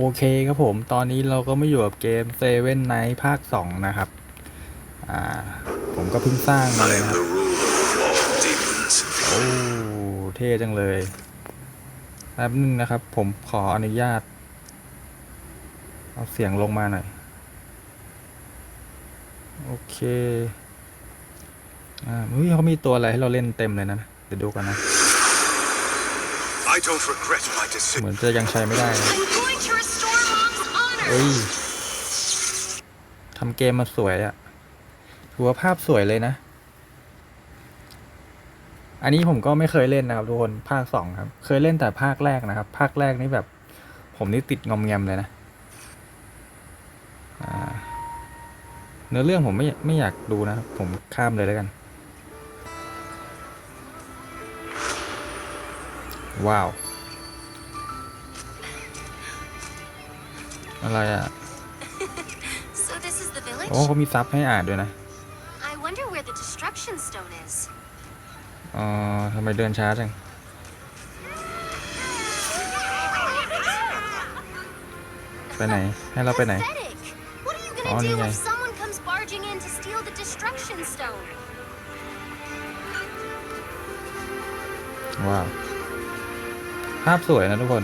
โอเคครับผม ตอนนี้เราก็ไม่อยู่กับเกม Seven Night ภาค 2 นะครับ อ่า ผมก็เพิ่งสร้างมา I เลย am นะครับ the ruler of all demons. โอ้ เท่จังเลยแป๊บนึงนะครับ ผมขออนุญาต เอาเสียงลงมาหน่อย โอเค อ่าเฮ้ยเขามีตัวอะไรให้เราเล่นเต็มเลยนะ เดี๋ยวดูกันนะ I don't regret my เหมื decision. อนจะยังใช้ไม่ได้นะ เอ้ยทำเกมมาสวยอะถือว่าภาพสวยเลยนะ อันนี้ผมก็ไม่เคยเล่นนะครับทุกคน ภาคสองครับ เคยเล่นแต่ภาคแรกนะครับ ภาคแรกนี่แบบ ผมนี่ติดงอมแงมเลยนะเนื้อเรื่องผมไม่ไม่อยากดูนะครับ ผมข้ามเลยแล้วกัน ว้าว อะไรอะ So this is the village? โอ้เขามีซับให้อ่านด้วยนะ I wonder where the destruction stone is. อ๋อทำไมเดินช้าจังไปไหน ให้เราไปไหน Pathetic. What are you Oh, gonna do นี่ไง if someone comes barging in to steal the destruction stone? ว้าว ภาพสวยนะทุกคน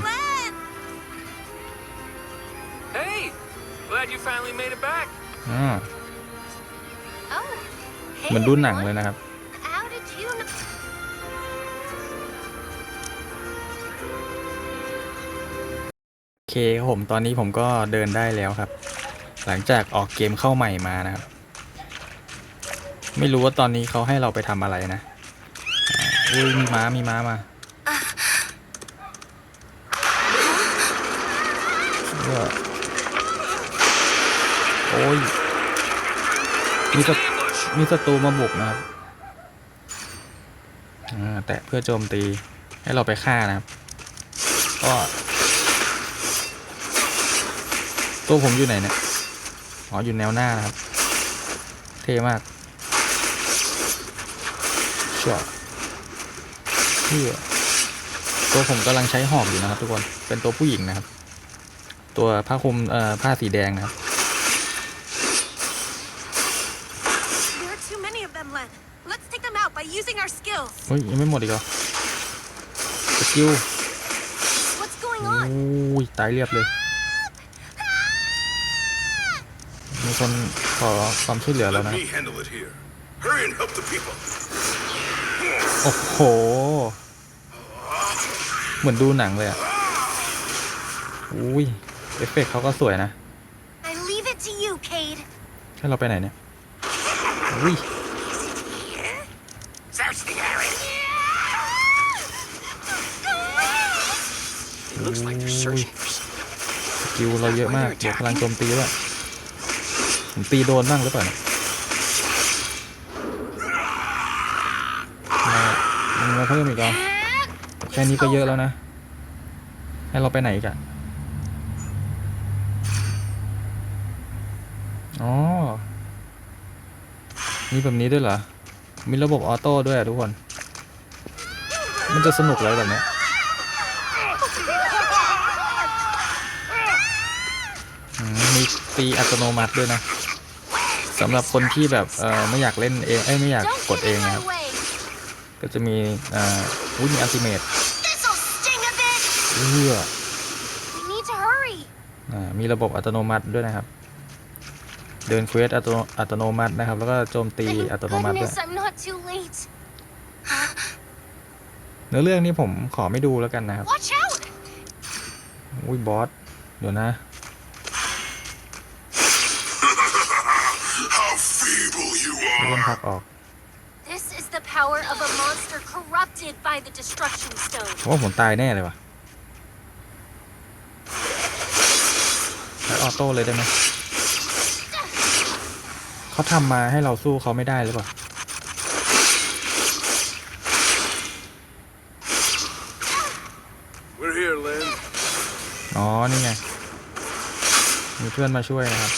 อ่าเหมือนดูหนังเลยนะครับโอเคครับผมตอนนี้ผมก็เดินได้แล้วครับ หลังจากออกเกมเข้าใหม่มานะครับ ไม่รู้ว่าตอนนี้เขาให้เราไปทำอะไรนะอุ้ยมีม้ามีม้ามาโอ้ย มีศัตมีศัตรูมาบุกนะครับแตะเพื่อโจมตีให้เราไปฆ่านะครับก็ตัวผมอยู่ไหนเนี่ยอ๋ออยู่แนวหน้านะครับ เท่มากชัวเพื่อตัวผมกำลังใช้หอกอยู่นะครับ ทุกคนเป็นตัวผู้หญิงนะครับ ตัวผ้าคลุมเอ่อผ้าสีแดงนะครับ There are too many of them, Len. Let's take them out by using our skills. เฮ้ยยังไม่หมดอีกเหรอสกิล What's going โอ้ on? ยตายเรียบเลย มีคนขอความช่วยเหลือแล้ว Let นะ me handle it here. Hurry and help the people. โอ้โห เหมือนดูหนังเลยอะอุ้ยเอฟเฟกต์เขาก็สวยนะ I leave it to you, Cade. ให้เราไปไหนเนี่ยอุ้ย สกิลเราเยอะมากเดี๋ยวพลังโจมตีด้วยผมตีโดนบ้างหรือเปล่าเนี่ยมามันมาเพิ่มอีกเหรอแค่นี้ก็เยอะแล้วนะ ให้เราไปไหนอีกอะอ๋อ มีแบบนี้ด้วยเหรอ มีระบบออโต้ด้วยอะทุกคน มันจะสนุกเลยแบบเนี้ย อื มมีตีอัตโนมัติด้วยนะสำหรับคนที่แบบเอ่อไม่อยากเล่นเองเอ้ยไม่อยาก Don't กด get เอง in นะครับ my way. ก็จะมีเอ่ออุ้ยมีอัลติเมท This'll sting a bit. เอื้อ We need to hurry. อ่ามีระบบอัตโนมัติด้วยนะครับ เดินเควสอัตโนอัตโนมัตินะครับ แล้วก็โจมตี Thank อัตโนมัติด้วย goodness I'm not too late. เนื้อเรื่องนี้ผมขอไม่ดูแล้วกันนะครับ Watch out! อุ้ยบอส เดี๋ยวนะ How feeble you เล่น are. พักออก This is the power of a monster corrupted by the destruction stone. ผมว่าผมตายแน่เลยว่ะใช้ออโต้เลยได้ไหมเขาทำมาให้เราสู้เขาไม่ได้หรือเปล่า We're here, Lynn. อ๋อ นี่ไง มีเพื่อนมาช่วยนะครับ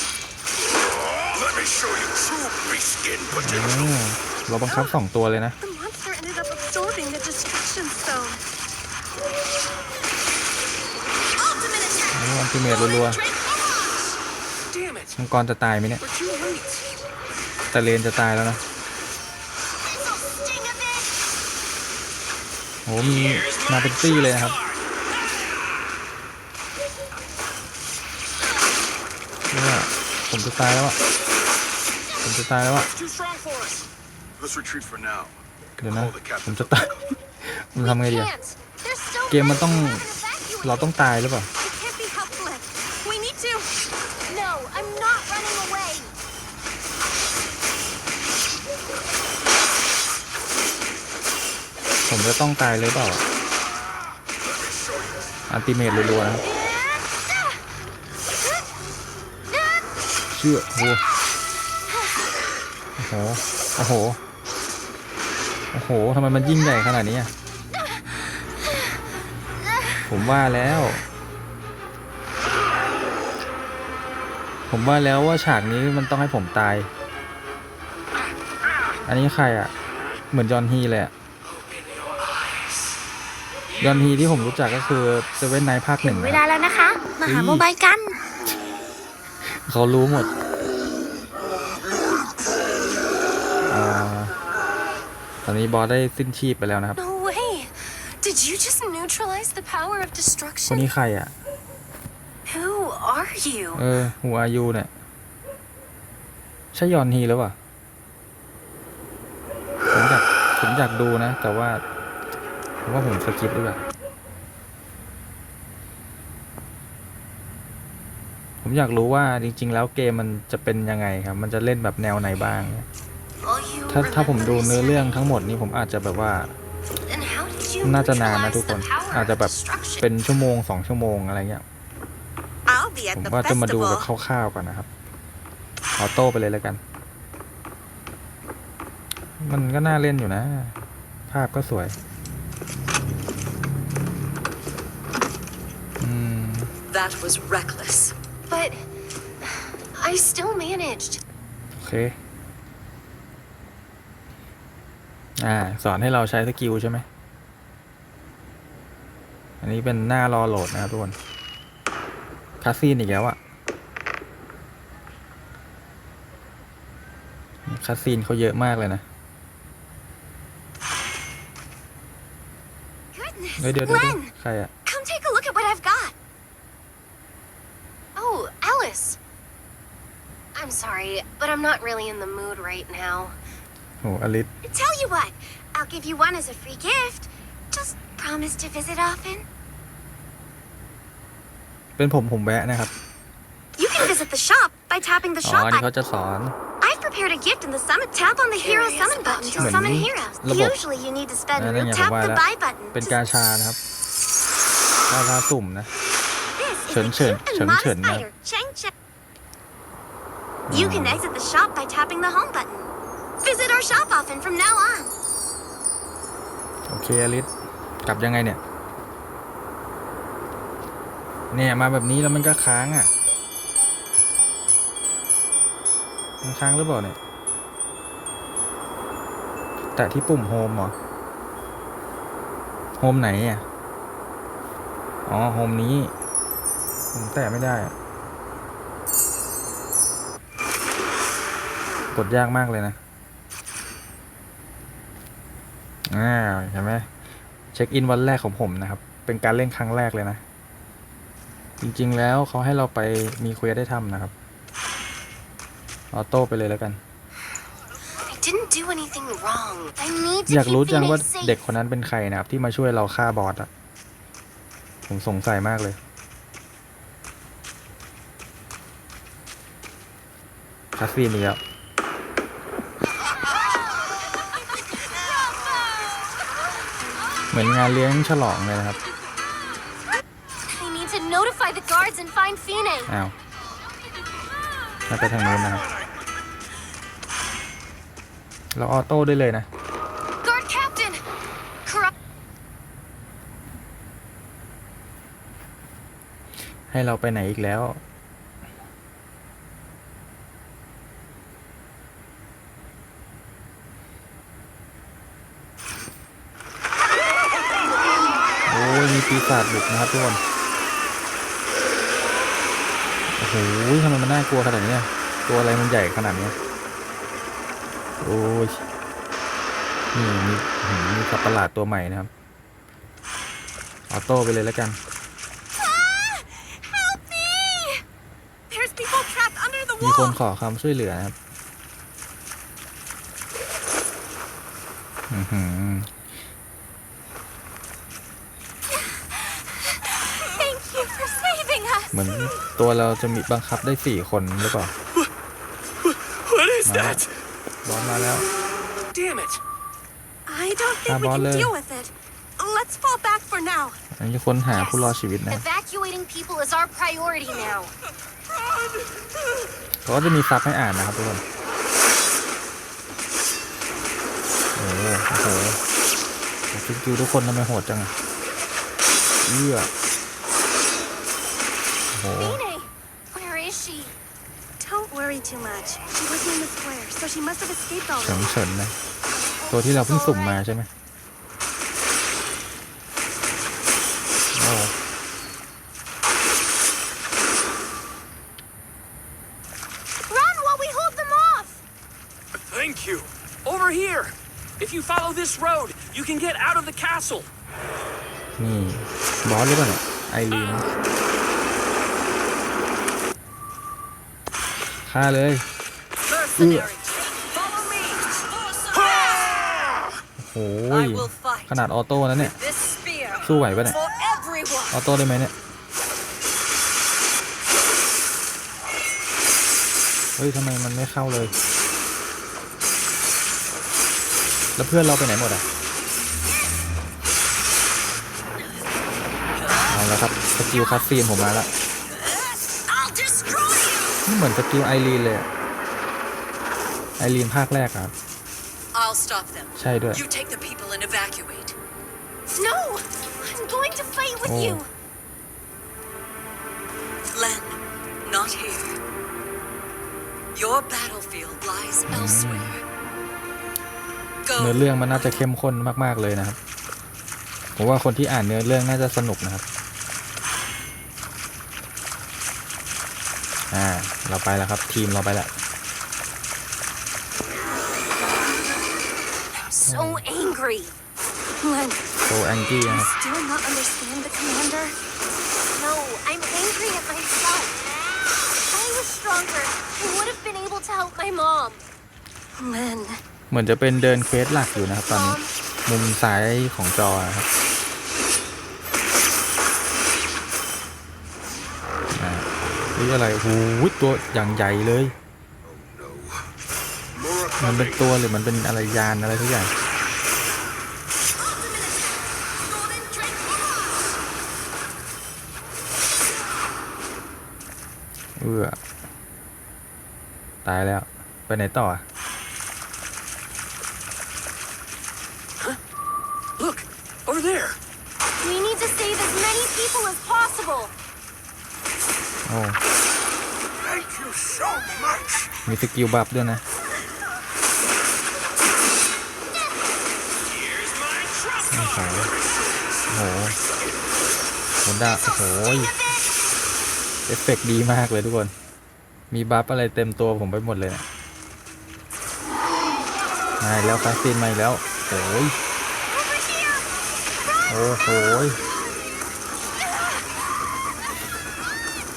Let me show you true beast-skin อื potential. มเราบังคับสองตัวเลยนะ The monster ended up absorbing the destruction stone. Ultimate attack! โอ้อันติเมตรัว Damn it! ๆ มังกรจะตายไหมเนี่ย We're too late. แต่เลนจะตายแล้วนะ This'll sting a bit. โหมีมาเป็นตี้เลยนะครับเนี่ยผมจะตายแล้วอะ ผมจะตายแล้วอะ It's too strong for us. Let's retreat for now. เดี๋ยวนะ Call the ผม captain. จะตาย ผมทำไงดีอะ Can't. There's so เกมมันต้อง many more to evacuate. เราต้องตายหรือเปล่า It can't be helped, Glenn. We need to. No, I'm not running away. ผมจะต้องตายเลยเปล่าอะอันติเมตรัวๆนะครับเชื่อโอ้ โห โอ้โห โอ้โหทำไมมันยิ่งใหญ่ขนาดนี้อะผมว่าแล้ว ผมว่าแล้วว่าฉากนี้มันต้องให้ผมตาย อันนี้ใครอะเหมือนจอห์นฮีเลยอะยอนฮีที่ผมรู้จักก็คือเซเว่นไนภาคหนึ่งเวนะคลารับแล้วนะคะ มาหาเฮ้ยโมบายกัน เขารู้หมด ตอนนี้บอสได้สิ้นชีพไปแล้วนะครับ No way. Did you just neutralize the power of คน destruction? นี้ใครอะ Who are you? เออหัวอายุเนี่ยใช่ยอนฮีหรือเปล่าผมอยากผมอยากดูนะ แต่ว่าผมว่าผมสกิปดีกว่าผมอยากรู้ว่าจริง ๆ แล้วเกมมันจะเป็นยังไงครับ มันจะเล่นแบบแนวไหนบ้าง All you ถ้าถ้าผมดู remember เนื้อ is เรื่องทั้งหมดนี่ผมอาจจะแบบว่า Then how did you น่าจะนานนะ neutralize ทุกคน the power อาจจะ of แบบ destruction? เป็นชั่วโมงสองชั่วโมงอะไรเงี้ย I'll be ผม at the ว่าจะมาดูแบบ festival. คร่าวๆก่อนนะครับออโต้ไปเลยแล้วกัน มันก็น่าเล่นอยู่นะ ภาพก็สวยอืม That was reckless. But I still managed. โอเค อ่า สอนให้เราใช้สกิลใช่ไหม อันนี้เป็นหน้ารอโหลดนะครับทุกคน คาซีนอีกแล้วอะคาซีนเขาเยอะมากเลยนะ Goodness, เฮ้ยเดี๋ยวเดี๋ยวเดี๋ยว Glenn, ใครอะ come take a look at what I've got. Oh, Alice. I'm sorry, but I'm not really in the mood right now. โหอลิส Tell you what, I'll give you one as a free gift. Just promise to visit often. เป็นผมผมแวะนะครับ You can visit the shop by tapping the อ๋อ shop อันนี้ button. เขาจะสอน I've prepared a gift in the summit. Tap on the hero Curious summon about button to your- summon Heมือน heroes. ระบบ Usually you need to spend นั่น root. ไงผม Tap ว่า the แล้ว buy button. เป็น to กาชานะครับ กาชาสุ่มนะ This is Chen a Chen, cute and Chen modest Chen, yeah. spider. Cheng Cheng. You can exit the shop by tapping the home button. Visit our shop often from now on. โอเคอลิสกลับยังไงเนี่ย เนี่ยมาแบบนี้แล้วมันก็ค้างอะ มันค้างหรือเปล่าเนี่ย แต่ที่ปุ่มโฮมเหรอ โฮมไหนอะ อ๋อ โฮมนี้ ผมแตะไม่ได้อะกดยากมากเลยนะ อ่าเห็นไหมเช็คอินวันแรกของผมนะครับ เป็นการเล่นครั้งแรกเลยนะ จริงๆแล้วเขาให้เราไปมีเควสได้ทำนะครับ ออโต้ไปเลยแล้วกัน I didn't do anything wrong. I need อยาก to รู้ keep จังว่า Phoenix safe. เด็กคนนั้นเป็นใครนะครับ ที่มาช่วยเราฆ่าบอสอะผมสงสัยมากเลยคาซีนอีกแล้ว เหมือนงานเลี้ยงฉลองเลยนะครับ I need to notify the guards and find Phoenix. อ้าวน่าไปทางนู้นนะครับ เราออโต้ได้เลยนะ Guard captain! Corrupt. ให้เราไปไหนอีกแล้ว โอ้ย มีปีศาจบุกนะครับทุกคน โอ้โหทำไมมันน่ากลัวขนาดนี้อะตัวอะไรมันใหญ่ขนาดนี้ โอ้ย นี่มีอื้อหือมีสัตว์ประหลาดตัวใหม่นะครับ ออโต้ไปเลยแล้วกัน Help me! There's people trapped under the มีคน wall. ขอความช่วยเหลือนะครับ อือหือ Thank you for saving us. เหมือนตัวเราจะมีบังคับได้สี่คนหรือเปล่า What is Wow. that? บอสมาแล้ว Damn it. I don't think Ah, we can bale. deal with it. Let's fall back for now. อันนี้ค้นหาผู้รอดชีวิตนะครับ Evacuating people is our priority now. เขาก็จะมีซับให้อ่านนะครับทุกคนโอ้โหโอ้โหสกิลทุกคนทำไมโหดจังอะเอื้อโอ้โห Nene, where is she? Don't worry too much. She wasn't in the square, so she must have escaped เฉิง already. เฉินนะ ตัวที่เราเพิ่งสุ่มมาใช่ไหมโอ้ Run while we hold them off! Thank you. Over here. If you follow this road, you can get out of the castle. นี่บอสหรือเปล่าเนี่ยไอรีน ฆ่าเลย Mercenary. Follow me. โอ้ย I will fight ขนาดออโต้นะเนี่ย this spear สู้ไหวปะเนี่ย for everyone. ออโต้ได้ไหมเนี่ย เฮ้ยทำไมมันไม่เข้าเลย แล้วเพื่อนเราไปไหนหมดอะ เอาแล้วครับ สกิลคัสซีนผมมาแล้ว I'll destroy you! นี่เหมือนสกิลไอรีนเลยอะไอรีนภาคแรกอะครับ I'll stop them. ใช่ด้วย You take the people and evacuate. No! I'm going to fight with Oh. you! Len, not here. Your battlefield lies elsewhere. เนื้อ Go. เรื่องมันน่าจะเข้มข้นมาก ๆ เลยนะครับ ผมว่าคนที่อ่านเนื้อเรื่องน่าจะสนุกนะครับ อ่า เราไปแล้วครับ ทีมเราไปแล้ว So angry. Len, โซแองกี้ do นะ you ครับ still not understand the commander? No, I'm angry at myself. If I was stronger, I would have been able to help my mom. Len, เหมือนจะเป็นเดินเควสหลักอยู่นะครับตอนนี้ Mom, มุมซ้ายของจอนะครับอ่า นี่อะไรโอ้โหตัวอย่างใหญ่เลย มันเป็นตัวหรือมันเป็นอะไรยานอะไรทุกอย่างเออตายแล้ว ไปไหนต่ออะ Look, over there. we need to save as many people as possible. โอ้ Thank you so much. มีสกิลบัฟด้วยนะโอ้โหโอ้โหโดาโอ้โหเอฟเฟกต์ดีมากเลยทุกคน มีบัฟอะไรเต็มตัวผมไปหมดเลยนะมาแล้วคาสซีนมาอีกแล้วโอ้ยโอ้โห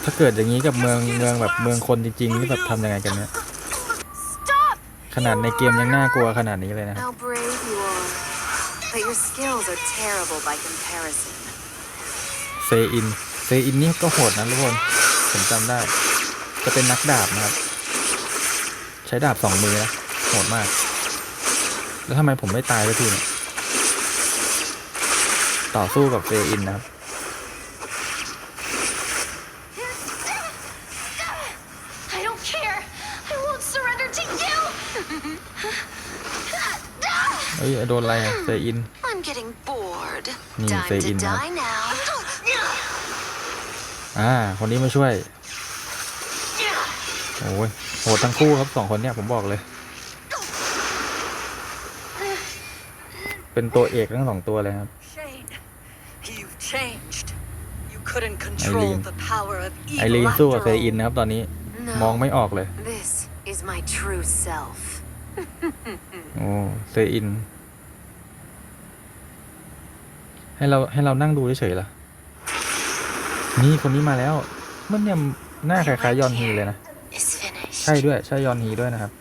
ถ้าเกิดอย่างนี้กับเมืองเมืองแบบเมืองคนจริงๆนี่แบบทำยังไงกันเนี่ย Stop! ขนาดในเกมยังน่ากลัวขนาดนี้เลยนะครับ How brave you are. But your skills are terrible by comparison. เซอินเซอินนี่ก็โหดนะทุกคนผมจำได้ จะเป็นนักดาบนะครับ ใช้ดาบสองมือนะโหดมาก แล้วทำไมผมไม่ตายสักทีเนี่ยต่อสู้กับเซอินนะครับ เอ้ยโดนอะไรอะเซอิน I'm getting bored. Hmm, Time say to in now. die now. อ่า คนนี้มาช่วย โอ้ยโหดทั้งคู่ครับสองคนเนี่ยผมบอกเลย เป็นตัวเอกทั้งสองตัวเลยครับ Shane, you've changed. You couldn't control Eileen. the power of ไอ evil รีนสู้กับ after เซ all. อินนะครับตอนนี้ No. มองไม่ออกเลย This is my true self. โอ้เซอิน ให้เราให้เรานั่งดูเฉยๆเหรอนี่คนนี้มาแล้ว มันยังหน้าคล้ายๆยอนฮีเลยนะ Is finished. ใช่ด้วย ใช่ยอนฮีด้วยนะครับ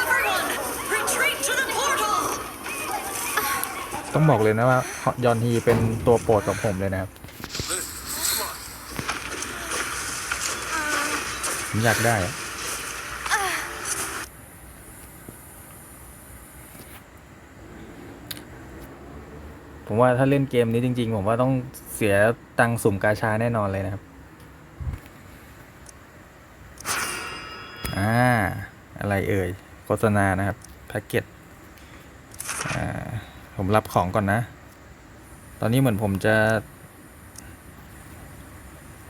Everyone, retreat to the portal! ต้องบอกเลยนะว่า ยอนฮีเป็นตัวโปรดของผมเลยนะครับผมอยากได้อะ ผมว่าถ้าเล่นเกมนี้จริง ๆ ผมว่าต้องเสียตังสุ่มกาชาแน่นอนเลยนะครับ อ่า อะไรเอ่ย โฆษณานะครับ แพ็กเกจ อ่า ผมรับของก่อนนะ ตอนนี้เหมือนผมจะ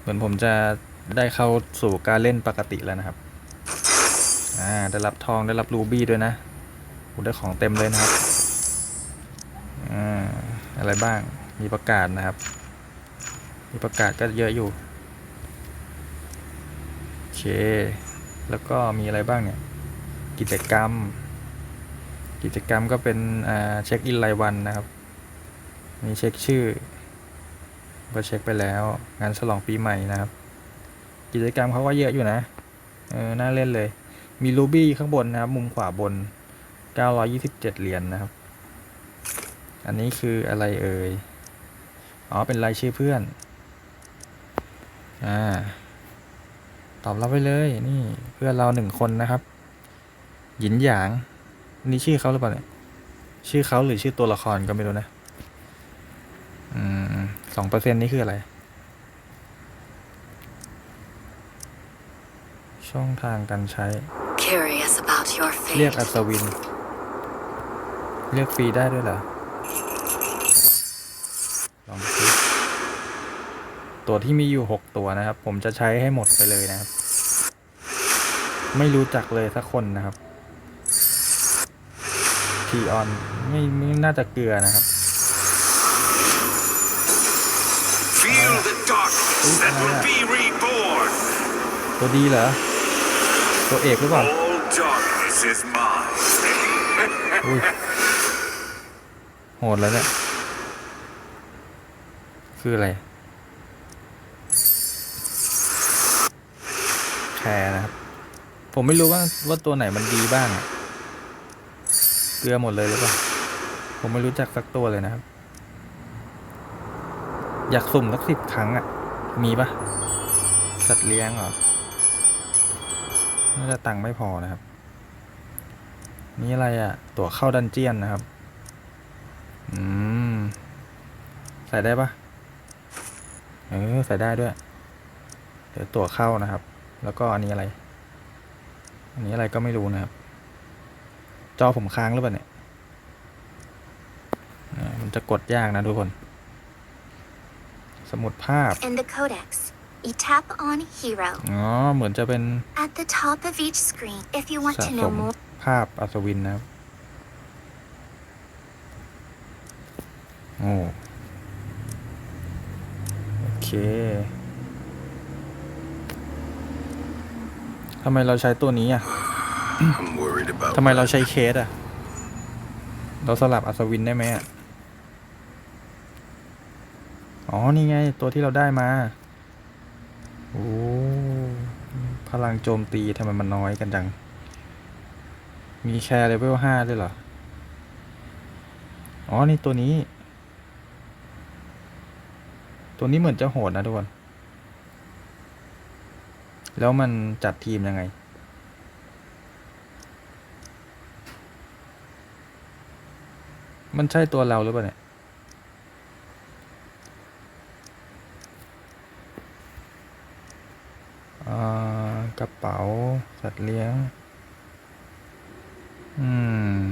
เหมือนผมจะได้เข้าสู่การเล่นปกติแล้วนะครับ อ่า ได้รับทองได้รับรูบี้ด้วยนะผมได้ของเต็มเลยนะครับ อะไรบ้าง มีประกาศนะครับ มีประกาศก็เยอะอยู่ โอเค แล้วก็มีอะไรบ้างเนี่ย กิจกรรม กิจกรรมก็เป็นเช็คอินรายวันนะครับ มีเช็คชื่อ ก็เช็คไปแล้ว งานฉลองปีใหม่นะครับ กิจกรรมเขาก็เยอะอยู่นะ เออ น่าเล่นเลย มีรูบี้ข้างบนนะครับ มุมขวาบน 927 เหรียญนนะครับ อันนี้คืออะไรเอ่ย อ๋อ เป็นรายชื่อเพื่อน อ่า ตอบรับไปเลย นี่เพื่อนเราหนึ่งคนนะครับ หยินหยาง นี่ชื่อเขาหรือเปล่าเนี่ย ชื่อเขาหรือชื่อตัวละครก็ไม่รู้นะ อืมสองเปอร์เซ็นนี่คืออะไร ช่องทางการใช้ Curious about your เรียก fate. อัศวิน เรียกฟรีได้ด้วยเหรอ ลองดูสิ ตัวที่มีอยู่หกตัวนะครับ ผมจะใช้ให้หมดไปเลยนะครับ ไม่รู้จักเลยสักคนนะครับทีออนไม่ไม่น่าจะเกลือนะครับ Feel the darkness that will be reborn. ตัวดีเหรอ ตัวเอกหรือเปล่า All darkness is mine. อุ้ยโหดแล้วเนี่ย คืออะไร แค ร์นะครับ ผมไม่รู้ว่าว่าตัวไหนมันดีบ้างเกลือหมดเลยหรือเปล่า ผมไม่รู้จักสักตัวเลยนะครับ อยากสุ่มสักสิบครั้งอะ มีปะสัตว์เลี้ยงเหรอน่าจะตังค์ไม่พอนะครับ นี่อะไรอะ่ะ ตั๋วเข้าดันเจียนนะครับ อืม ใส่ได้ปะเออ ใส่ได้ด้วย เดี๋ยวตั๋วเข้านะครับ แล้วก็อันนี้อะไร อันนี้อะไรก็ไม่รู้นะครับ จอผมค้างหรือเปล่าเนี่ยอ่ามันจะกดยากนะทุกคน สมุดภาพ And the codex. You tap on hero อ๋อ เหมือนจะเป็น at the top of each screen if you want สะ to ส know ม more. ภาพอัศวินนะครับ โอ้โอเค ทำไมเราใช้ตัวนี้อะ I'm worried about ทำไมเราใช้เคสอะ เราสลับอัศวินได้ไหมอะ อ๋อ นี่ไง ตัวที่เราได้มา โอ้ พลังโจมตีทำไมมันน้อยกันจัง มีแคร์เลเวลห้าด้วยเหรอ อ๋อ นี่ตัวนี้ ตัวนี้เหมือนจะโหดนะทุกคน แล้วมันจัดทีมยังไง มันใช่ตัวเราหรือเปล่าเนี่ย กระเป๋า สัตว์เลี้ยง อืม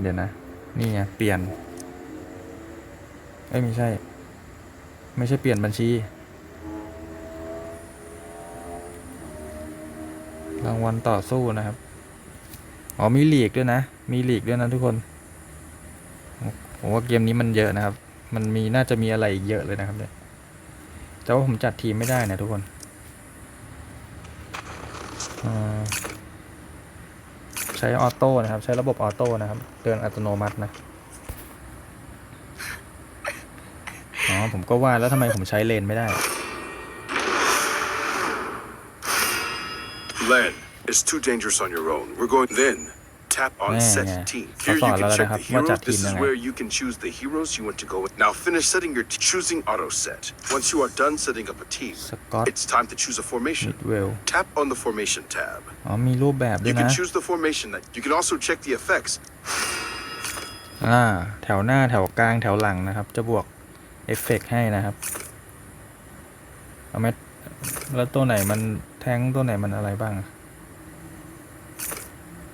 เดี๋ยวนะ นี่ไง เปลี่ยน เอ้ย ไม่ใช่ ไม่ใช่เปลี่ยนบัญชี ราง วัลต่อสู้นะครับ อ๋อมีหลีกด้วยนะ มีหลีกด้วยนะทุกคนผมว่าเกมนี้มันเยอะนะครับ มันมีน่าจะมีอะไรอีกเยอะเลยนะครับเนี่ย แต่ว่าผมจัดทีมไม่ได้นะทุกคนใช้ออโต้นะครับ ใช้ระบบออโต้นะครับเดินอัตโนมัตินะอ๋อผมก็ว่าแล้วทำไมผมใช้เลนไม่ได้ Len, it's too dangerous on your own. We're going then. Tap on Yeah, set yeah. team. I'll Here you follow can that check up. the Watch heroes. that This team is then, where yeah. you can choose the heroes you want to go with. Now finish setting your t- choosing auto set. Once you are done setting up a team, สกอต it's time to choose a มิ formation. ดเวล Tap on the formation tab. อ๋อมีรูปแบบด้ว You ย can นะ choose the formation that you can also check the effects. อ่า แถวหน้าแถวกลางแถวหลังนะครับ จะบวกเอฟเฟกต์ให้นะครับ เอาไหมแล้วตัวไหนมันแทงค์ตัวไหนมันอะไรบ้าง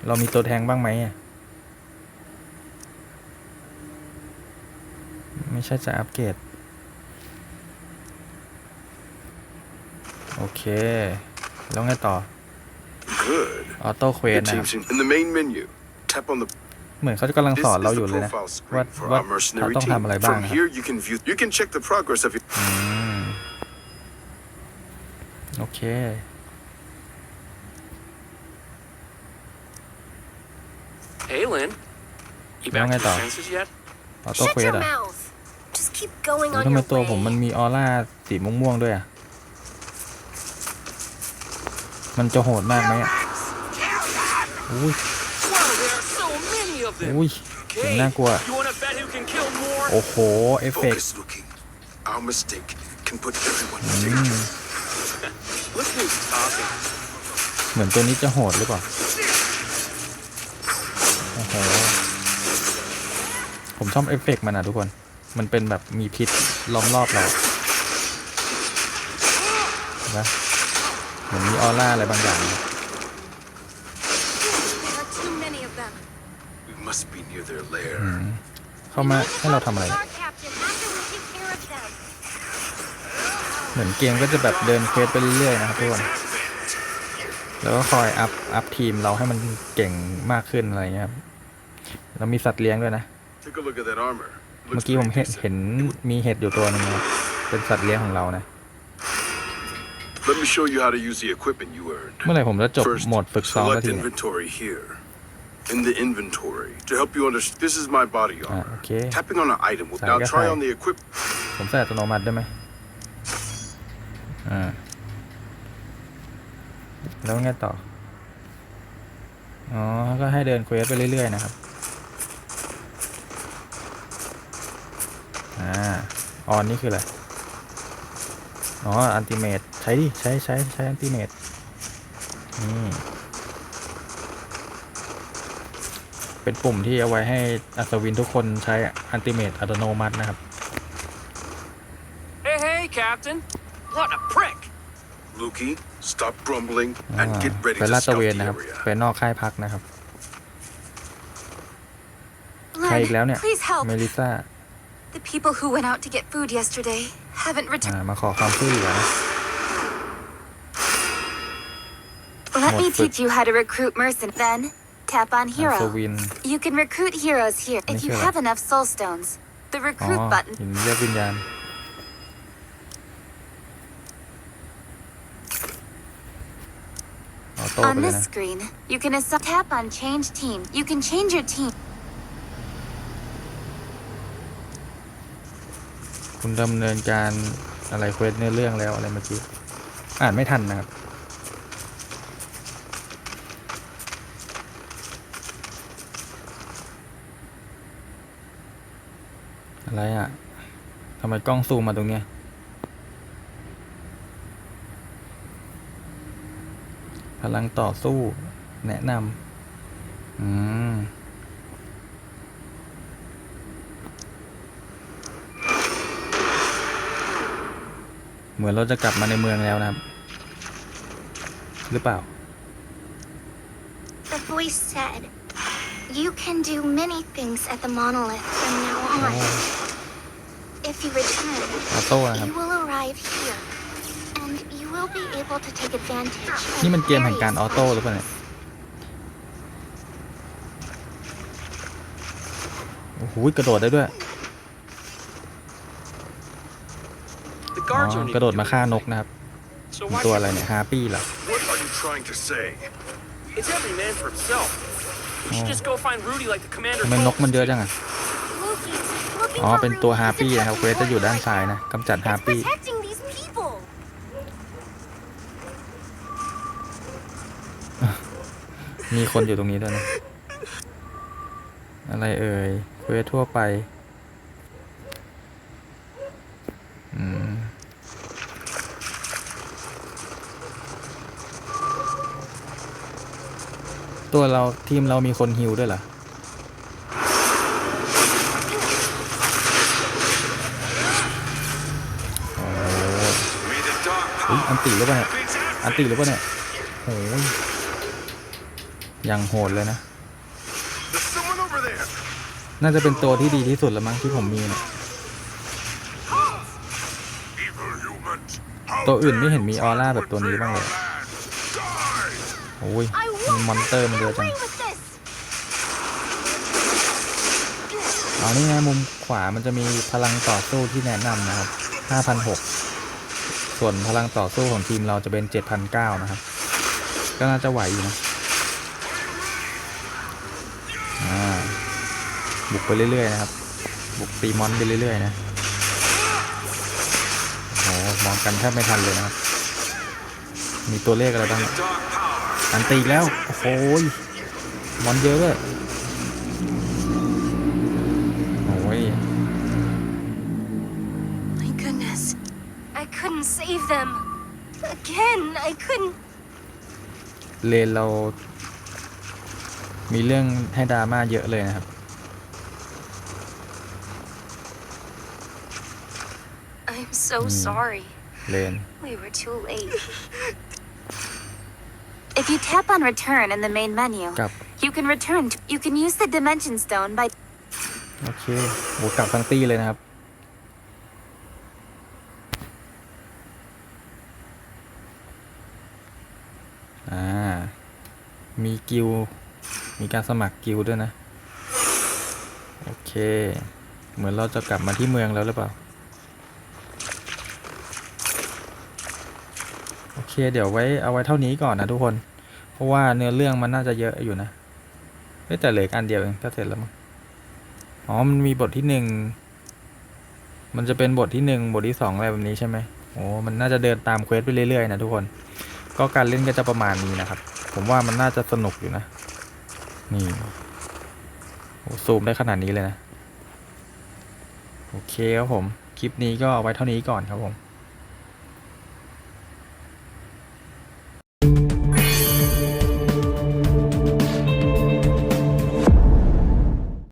เรามีตัวแทงค์บ้างไหมอะไม่ใช่จะอัปเกรด โอเค แล้วไงต่อ Good. ออโต้เควส Your นะครับ team's in, in the main menu. Tap on the เหมือนเขากำลัง This สอน is เรา the อยู่เลยนะ profile ว่า screen for ว่า our เรา mercenary ต้องทำอะไร team. บ้าง From นะครับ here, you can view. You can check the progress of your. อืมโอเค Hey, Lynn. You Ano back nga to your to? senses yet? ออโต้ Shut เควส your อะ mouth. Just keep going แล้ว on ทำไม your ตัวผมมัน way. มีออร่าสีม่วงๆด้วยอะ มันจะโหดมากไหมอะ อุ้ย Wow, there are so many of them. อุ้ยเสียง Okay, น่ากลัว you want to bet who can kill more? โอ้โห เอฟเฟกต์ Focus looking. Our mistake can put everyone in danger. Look who's talking. เหมือนตัวนี้จะโหดหรือเปล่าโอ้โห ผมชอบเอฟเฟกต์มันนะทุกคน มันเป็นแบบมีพิษล้อมรอบเราเห็นปะเหมือนมีออร่าอะไรบางอย่าง There are too many of them. We must be near their lair. เข้ามาให้เราทำอะไร Our captain after we take care of them. เหมือนเกมก็จะแบบเดินเควสไปเรื่อยๆนะครับทุกคน แล้วก็คอยอัพอัพทีมเราให้มันเก่งมากขึ้นอะไรเงี้ยครับ เรามีสัตว์เลี้ยงด้วยนะ Take a look at that armor. เมื่อ Looks กี้ผม pretty เห็น decent. เห็นมีเห็ดอยู่ตัวหนึงนะครับเป็นสัตว์เลี้ยงของเรานะ Let me show you how to use the equipment you earned. เมื่อไหร่ผมจะจบ First, โหมดฝึกซ้อมสัก select ทีเนี่ย inventory here. In the inventory, to help you understand, this is my body อ่า armor. โอเค Tapping on an item will Sorry, now guess try I- on the equip. ผมใส่อัตโนมัติได้ไหมอ่าแล้วไงต่อ อ๋อ ก็ให้เดินเควสไปเรื่อยๆนะครับ อ่าออนนี่คืออะไร อ๋อ อันติเมตใช้ดิ ใช้ใช้ใช้อันติเมตนี่ เป็นปุ่มที่เอาไว้ให้อัศวินทุกคนใช้อันติเมตอัตโนมัตินะครับ Hey, hey, Captain. What a prick. Lukey, stop grumbling อ่า and get ready ไป to ลาดตระ scout เว the นนะครับ area. ไปนอกค่ายพักนะครับ ใคร Len, อีกแล้วเนี่ย please help. เมลิซ่า The people who went out to get food yesterday haven't อ่า returned. มาขอความช่วยเหลือนะ Let me What teach you how to recruit mercenaries. Then, tap on อัศ hero. วิน You can recruit heroes here if you Nicola. have enough soul stones. The อ๋อ recruit button หินเรียกวิญญาณ ออโต้ไป On เลย this นะ screen, you can assign tap on change team. You can change your team. คุณดำเนินการอะไรเควสเนื้อเรื่องแล้วอะไรเมื่อกี้ อ่านไม่ทันนะครับ อะไรอะทำไมกล้องซูมมาตรงเนี้ยพลังต่อสู้แนะนำอืม มือนเราจะกลับมาในเมืองแล้วนะครับ หรือเปล่า The voice said, You can do many things at the monolith from now on. If you return, ออโต้นะครับ you will arrive here. And you will be able to take advantage of นี่มันเกมแห่งการออ various โต้หรือเปล่าเนี่ยโอ้โหกระโดดได้ด้วย อ๋อ guards aren't กระโดด even มา doing ฆ่านก anything. นะครับ So มัน why ตัว should อะไรเนี่ยฮาปี้เหรอ What are you trying to say? It's every man for himself. We should Oh. just go find Rudy like the commander ทำไม told นกมัน us เยอะ to. จังอะ Loki, looking อ๋อ for เป็นตัว Rudy ฮา is ปี้นะครับ attacking เควสจะอยู่ด้าน Homeland. ซ้ายนะกำจัดฮา It's ปี้ protecting these people. มีคนอยู่ตรงนี้ด้วยนะ อะไรเอ่ยเควสทั่วไป อืม ตัวเราทีมเรามีคนฮิวด้วยเหรออันติหรือเปล่าเนี่ยอันติหรือเปล่าเนี่ยโอ้ยยังโหดเลยนะ น่าจะเป็นตัวที่ดีที่สุดแล้วมั้งที่ผมมีเนี่ยตัวอื่นไม่เห็นมีออร่าแบบตัวนี้บ้างเลย โอ้ย มี won't มอนเตอร์มันเยอะจัง away with this. อ๋อนี่ไงมุมขวามันจะมีพลังต่อสู้ที่แนะนำนะครับ 5,006 ส่วนพลังต่อสู้ของทีมเราจะเป็น 7,009 นะครับ ก็น่าจะไหวอยู่นะบุกไปเรื่อยๆนะครับ บุกตีมอนไปเรื่อยๆนะโอ้โหมองกันแทบไม่ทันเลยนะครับ มีตัวเลขอะไรบ้าง อันตีอีกแล้ว โอ้โหยมอนเยอะด้วยโอ้ย My goodness. I couldn't save them. Again, I couldn't. เลนเรา มีเรื่องให้ดราม่าเยอะเลยนะครับ I'm so sorry. เลน We were too late. If you tap on return in the main menu, กลับ you can return. To, you can use the dimension stone by โอเคโหกลับทั้งตีเลยนะครับ อ่า มีกิลด์มีการสมัครกิลด์ด้วยนะ โอเค เหมือนเราจะกลับมาที่เมืองแล้วหรือเปล่า โอเค เดี๋ยวไว้เอาไว้เท่านี้ก่อนนะทุกคน เพราะว่าเนื้อเรื่องมันน่าจะเยอะอยู่นะเฮ้แต่เหลืออกอันเดียวเองก็เสร็จแล้วมั้งอ๋อมันมีบทที่หนึ่งมันจะเป็นบทที่หนึ่งบทที่สองอะไรแบบนี้ใช่ไหมโอ้มันน่าจะเดินตามเควสไปเรื่อยๆนะทุกคน ก็การเล่นก็จะประมาณนี้นะครับ ผมว่ามันน่าจะสนุกอยู่นะ นี่โอ้ซูมได้ขนาดนี้เลยนะ โอเคครับผม คลิปนี้ก็เอาไว้เท่านี้ก่อนครับผม